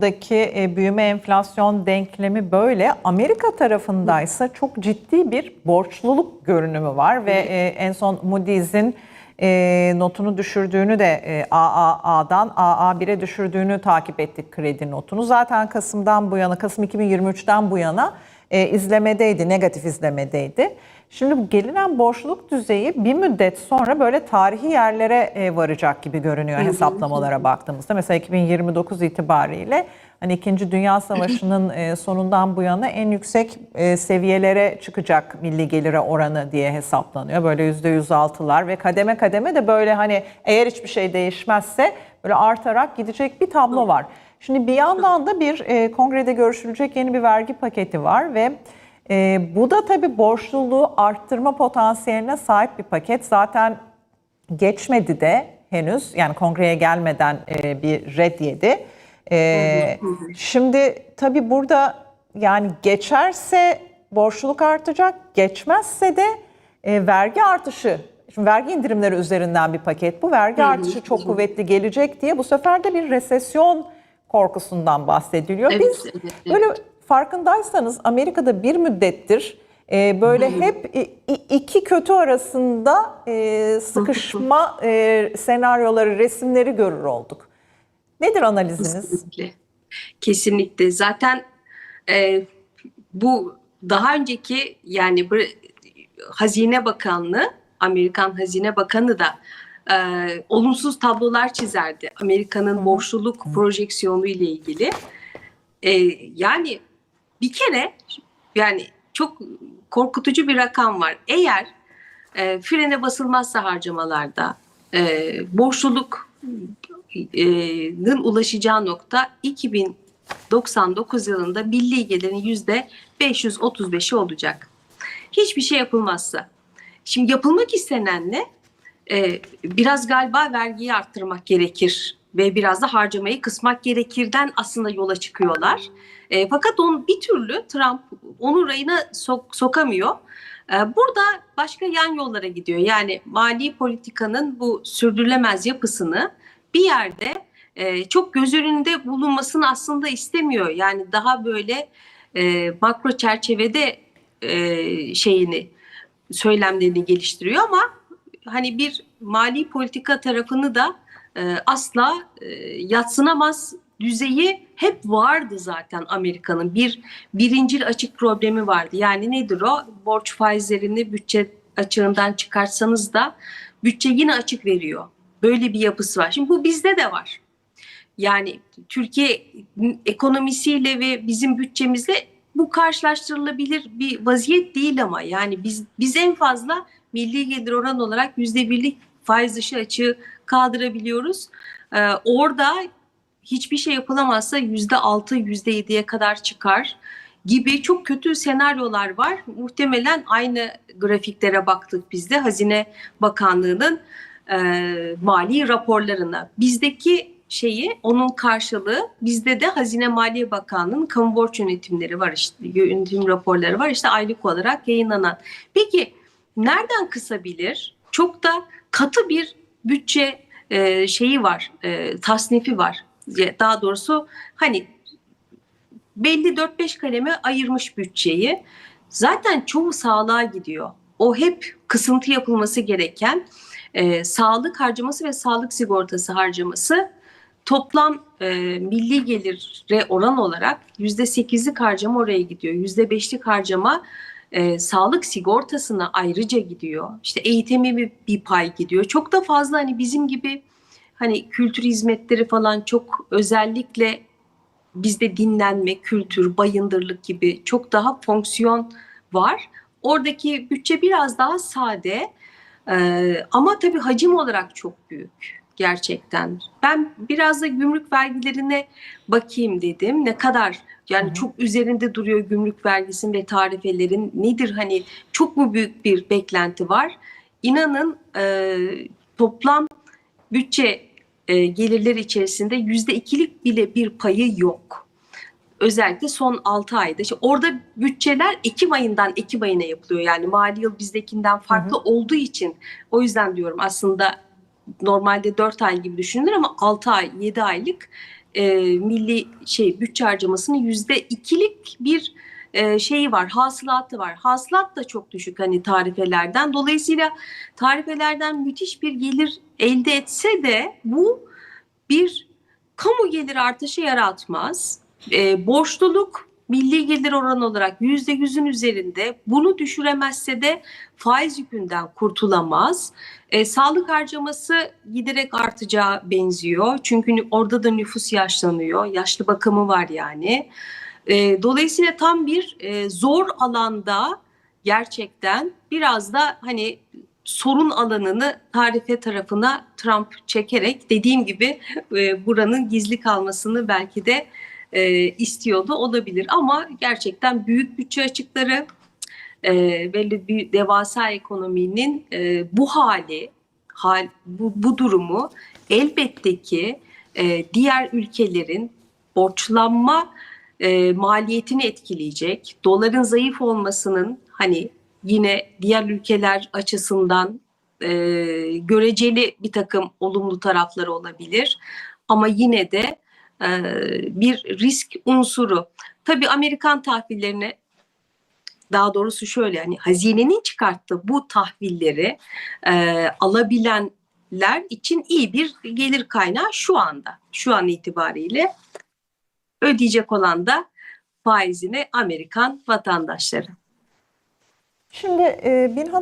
Daki e, büyüme enflasyon denklemi böyle. Amerika tarafındaysa çok ciddi bir borçluluk görünümü var ve e, en son Moody's'in e, notunu düşürdüğünü de AAA'dan AA1'e düşürdüğünü takip ettik kredi notunu. Zaten Kasım'dan bu yana, Kasım 2023'ten bu yana e, izlemedeydi, negatif izlemedeydi. Şimdi bu gelinen borçluluk düzeyi bir müddet sonra böyle tarihi yerlere e, varacak gibi görünüyor hesaplamalara baktığımızda. Mesela 2029 itibariyle hani 2. Dünya Savaşı'nın e, sonundan bu yana en yüksek e, seviyelere çıkacak milli gelire oranı diye hesaplanıyor. Böyle %106'lar ve kademe kademe de böyle hani eğer hiçbir şey değişmezse böyle artarak gidecek bir tablo var. Şimdi bir yandan da bir e, kongrede görüşülecek yeni bir vergi paketi var ve e, bu da tabii borçluluğu arttırma potansiyeline sahip bir paket. Zaten geçmedi de henüz yani kongreye gelmeden e, bir red yedi. E, şimdi tabii burada yani geçerse borçluluk artacak, geçmezse de e, vergi artışı. Şimdi vergi indirimleri üzerinden bir paket bu. Vergi artışı çok kuvvetli gelecek diye bu sefer de bir resesyon korkusundan bahsediliyor. Evet, Biz evet, evet. böyle farkındaysanız Amerika'da bir müddettir e, böyle hep i- i- iki kötü arasında e, sıkışma e, senaryoları, resimleri görür olduk. Nedir analiziniz? Kesinlikle. Kesinlikle. Zaten e, bu daha önceki yani Hazine Bakanlığı, Amerikan Hazine Bakanı da e, olumsuz tablolar çizerdi. Amerika'nın borçluluk projeksiyonu ile ilgili. E, yani bir kere yani çok korkutucu bir rakam var. Eğer e, frene basılmazsa harcamalarda e, borçluluk e, ulaşacağı nokta 2099 yılında milli gelirin yüzde 535'i olacak. Hiçbir şey yapılmazsa. Şimdi yapılmak istenen ne? Ee, biraz galiba vergiyi arttırmak gerekir ve biraz da harcamayı kısmak gerekirden aslında yola çıkıyorlar. Ee, fakat on bir türlü Trump onun rayına sok- sokamıyor. Ee, burada başka yan yollara gidiyor. Yani mali politikanın bu sürdürülemez yapısını bir yerde e, çok göz önünde bulunmasını aslında istemiyor. Yani daha böyle e, makro çerçevede e, şeyini söylemlerini geliştiriyor ama hani bir mali politika tarafını da e, asla e, yatsınamaz düzeyi hep vardı zaten Amerika'nın. Bir birincil açık problemi vardı. Yani nedir o? Borç faizlerini bütçe açığından çıkartsanız da bütçe yine açık veriyor. Böyle bir yapısı var. Şimdi bu bizde de var. Yani Türkiye ekonomisiyle ve bizim bütçemizle bu karşılaştırılabilir bir vaziyet değil ama yani biz biz en fazla milli gelir oran olarak yüzde birlik faiz dışı açığı kaldırabiliyoruz. Ee, orada hiçbir şey yapılamazsa yüzde altı yüzde yediye kadar çıkar gibi çok kötü senaryolar var. Muhtemelen aynı grafiklere baktık biz de Hazine Bakanlığı'nın e, mali raporlarına. Bizdeki şeyi onun karşılığı bizde de Hazine Maliye Bakanlığı'nın kamu borç yönetimleri var işte yönetim raporları var işte aylık olarak yayınlanan. Peki nereden kısabilir? Çok da katı bir bütçe e, şeyi var, e, tasnifi var. Daha doğrusu hani belli 4-5 kaleme ayırmış bütçeyi. Zaten çoğu sağlığa gidiyor. O hep kısıntı yapılması gereken e, sağlık harcaması ve sağlık sigortası harcaması toplam e, milli gelire oran olarak yüzde sekizlik harcama oraya gidiyor. Yüzde beşlik harcama e, sağlık sigortasına ayrıca gidiyor. İşte eğitime bir, bir pay gidiyor. Çok da fazla hani bizim gibi hani kültür hizmetleri falan çok özellikle bizde dinlenme, kültür, bayındırlık gibi çok daha fonksiyon var. Oradaki bütçe biraz daha sade Ee, ama tabii hacim olarak çok büyük gerçekten. Ben biraz da gümrük vergilerine bakayım dedim. Ne kadar yani çok üzerinde duruyor gümrük vergisinin ve tarifelerin nedir hani çok mu büyük bir beklenti var? İnanın e, toplam bütçe e, gelirleri içerisinde yüzde ikilik bile bir payı yok. Özellikle son 6 ayda. İşte orada bütçeler Ekim ayından Ekim ayına yapılıyor. Yani mali yıl bizdekinden farklı olduğu için o yüzden diyorum aslında normalde 4 ay gibi düşünülür ama 6 ay 7 aylık e, milli şey bütçe harcamasının yüzde ikilik bir e, şeyi var, hasılatı var. Hasılat da çok düşük hani tarifelerden. Dolayısıyla tarifelerden müthiş bir gelir elde etse de bu bir kamu gelir artışı yaratmaz. E, borçluluk milli gelir oranı olarak yüzde yüzün üzerinde. Bunu düşüremezse de faiz yükünden kurtulamaz. E, sağlık harcaması giderek artacağı benziyor. Çünkü orada da nüfus yaşlanıyor. Yaşlı bakımı var yani. E, dolayısıyla tam bir e, zor alanda gerçekten biraz da hani sorun alanını tarife tarafına Trump çekerek dediğim gibi e, buranın gizli kalmasını belki de e, istiyordu olabilir. Ama gerçekten büyük bütçe açıkları e, belli bir devasa ekonominin e, bu hali, hal bu, bu durumu elbette ki e, diğer ülkelerin borçlanma e, maliyetini etkileyecek. Doların zayıf olmasının hani yine diğer ülkeler açısından e, göreceli bir takım olumlu tarafları olabilir. Ama yine de bir risk unsuru. Tabii Amerikan tahvillerine daha doğrusu şöyle hani hazinenin çıkarttığı bu tahvilleri e, alabilenler için iyi bir gelir kaynağı şu anda. Şu an itibariyle ödeyecek olan da faizini Amerikan vatandaşları. Şimdi e, Binhan